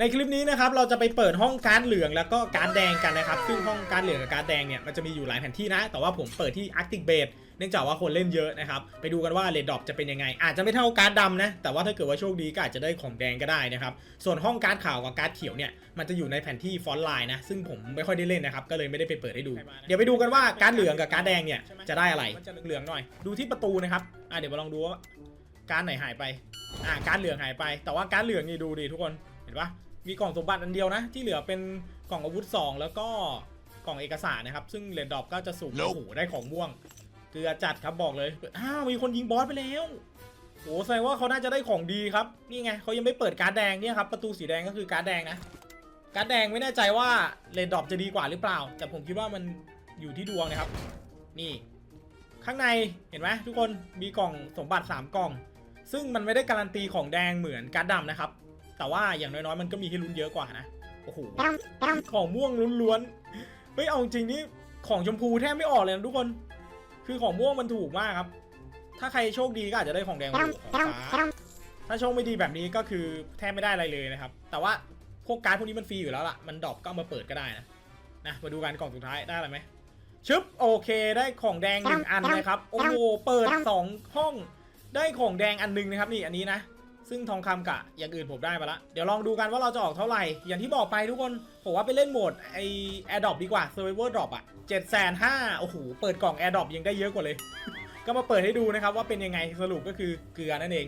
ในคลิปนี้นะครับเราจะไปเปิดห้องการ์ดเหลืองแล้วก็การ์ดแดงกันนะครับซึ่งห้องการ์ดเหลืองกับการ์ดแดงเนี่ยมันจะมีอยู่หลายแผนที่นะ แต่ว่าผมเปิดที่ Arctic Base เนื่องจากว่าคนเล่นเยอะนะครับไปดูกันว่าเรดดอปจะเป็นยังไง อาจจะไม่เท่าการ์ดดำนะแต่ว่าถ้าเกิดว่าโชคดีก็อาจจะได้ของแดงก็ได้นะครับส่วนห้องการ์ดขาวกับการ์ดเขียวเนี่ยมันจะอยู่ในแผนที่ฟอนต์ไลน์นะซึ่งผมไม่ค่อยได้เล่นนะครับก็เลยไม่ได้ไปเปิดให้ดู เดี๋ยวไปดูกันว่าการ์ดเหลืองกับการ์ดแดงเนี่ยจะได้อะไรเหลืองหน่อย ดูที่ประตูนะครับอะเดี๋ยวมาลองดูว่าการ์ดไหนหายไปอ่าการ์ดเหลืองหายไป แต่ว่าการ์ดเหลืองนี่ดูดิทุกคนเห็นปะ มีกล่องสมบัติอันเดียวนะ ที่เหลือเป็นกล่องอาวุธ 2 แล้วก็กล่องเอกสารนะครับ ซึ่งเรดดอปก็จะสูงโอ้โหได้ของม่วงเกลือจัดครับบอกเลยอ้าวมีคนยิงบอสไปแล้วโอ้แสดงว่าเขาน่าจะได้ของดีครับนี่ไงเขายังไม่เปิดการ์ดแดงเนี่ยครับประตูสีแดงก็คือการ์ดแดงนะการ์ดแดงไม่แน่ใจว่าเรดดอปจะดีกว่าหรือเปล่า แต่ผมคิดว่ามันอยู่ที่ดวงนะครับ นี่ ข้างในเห็นไหมทุกคนมีกล่องสมบัติ 3 กล่อง ซึ่งมันไม่ได้การันตีของแดงเหมือนการ์ดดำนะครับ แต่ว่าอย่างน้อยๆมันก็มีให้ลุ้นเยอะกว่านะ โอ้โห ของม่วงล้วนๆ เฮ้ย เอาจริงนี่ของชมพูแทบไม่ออกเลยนะทุกคน คือของม่วงมันถูกมากครับ ถ้าใครโชคดีก็อาจจะได้ของแดงโอ้โหของฟ้า ถ้าโชคไม่ดีแบบนี้ก็คือแทบไม่ได้อะไรเลยนะครับ แต่ว่าพวกการ์ดพวกนี้มันฟรีอยู่แล้วล่ะ มันดรอปก็เอามาเปิดก็ได้นะ นะ มาดูกันกล่องสุดท้ายได้อะไรไหมชึบโอเคได้ของแดงหนึ่งอันนะครับ โอ้โหเปิดสองห้องได้ของแดงอันหนึงนะครับนี่อันนี้นะ ซึ่งทองคำกะอย่างอื่นผมได้มาละเดี๋ยวลองดูกันว่าเราจะออกเท่าไหร่ อย่างที่บอกไปทุกคนผมว่าไปเล่นโหมดไอแอร์ดรอปดีกว่าเซอร์เวอร์ดรอปอะเจ็ดแสนห้าโอ้โหเปิดกล่องแอร์ดรอปยังได้เยอะกว่าเลย ก็มาเปิดให้ดูนะครับว่าเป็นยังไงสรุปก็คือเกลือนั่นเอง